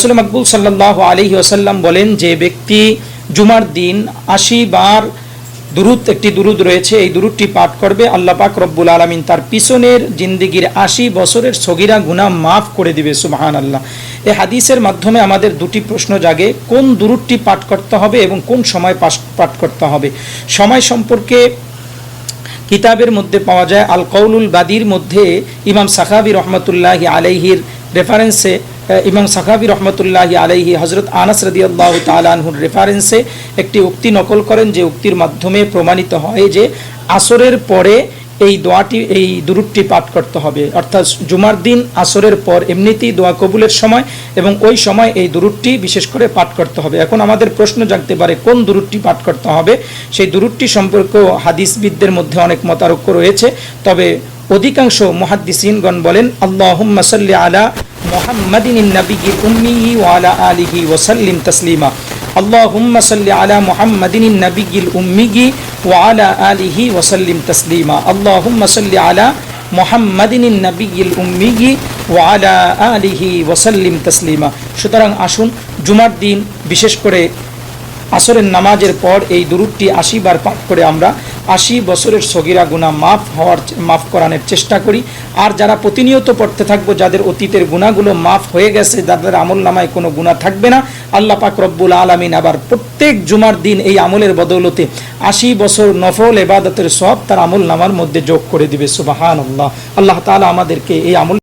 রাসুল মকবুল সাল্লাহ আলহি ওসাল্লাম বলেন যে ব্যক্তি জুমার দিন আশি বার দুরুদ, একটি দুরুদ রয়েছে, এই দুরুদটি পাঠ করবে, আল্লাহ পাক রব্বুল আলমিন তার পিছনের জিন্দিগির আশি বছরের সগিরা গুনাহ মাফ করে দিবে সুবাহান আল্লাহ এই হাদিসের মাধ্যমে আমাদের দুটি প্রশ্ন জাগে, কোন দুরুদটি পাঠ করতে হবে এবং কোন সময় পাঠ করতে হবে? সময় সম্পর্কে কিতাবের মধ্যে পাওয়া যায় আল কৌলুল বাদির মধ্যে ইমাম সাখাবি রহমতুল্লাহি আলাইহির রেফারেন্সে ইমাম সাখাবি রহমতুল্লাহি আলাইহি হজরত আনাস রদিয়াল্লাহ তালানহুর রেফারেন্সে একটি উক্তি নকল করেন যে উক্তির মাধ্যমে প্রমাণিত হয় যে আসরের পরে এই দোয়াটি, এই দুরুদটি পাঠ করতে হবে। অর্থাৎ জুমার দিন আসরের পর এমনিতেই দোয়া কবুলের সময় এবং ওই সময় এই দুরুদটি বিশেষ করে পাঠ করতে হবে। এখন আমাদের প্রশ্ন জাগতে পারে, কোন দুরুদটি পাঠ করতে হবে? সেই দুরুদটি সম্পর্কেও হাদিসবিদদের মধ্যে অনেক মতারক্য রয়েছে। তবে অধিকাংশ মুহাদ্দিসিনগণ বলেন আল্লাহ সাল্লি আলা মুহাম্মাদিন নবিয়্যিল উম্মি ওয়া আলা আলিহি ওয়া সাল্লিম তাসলিমা اللهم صل على محمد النبي الأمي وعلى آله وسلم تسليما اللهم صل على محمد النبي الأمي وعلى آله وسلم تسليما সুতরাং আসুন জুমার দিন বিশেষ করে আসরের নামাজের পর এই দুরুদটি আশি বার পাঠ করে আমরা আশি বছরের সগিরা গুণা মাফ হওয়ার মাফ করানোর চেষ্টা করি। আর যারা প্রতিনিয়ত পড়তে থাকব, যাদের অতীতের গুণাগুলো মাফ হয়ে গেছে যাদের আমল নামায় কোনো গুণা থাকবে না। আল্লাহ পাক রব্বুল আলমিন আবার প্রত্যেক জুমার দিন এই আমলের বদৌলতে আশি বছর নফল এবাদতের সব তার আমল নামার মধ্যে যোগ করে দিবে। সুবাহান আল্লাহ আল্লাহ তালা আমাদেরকে এই আমল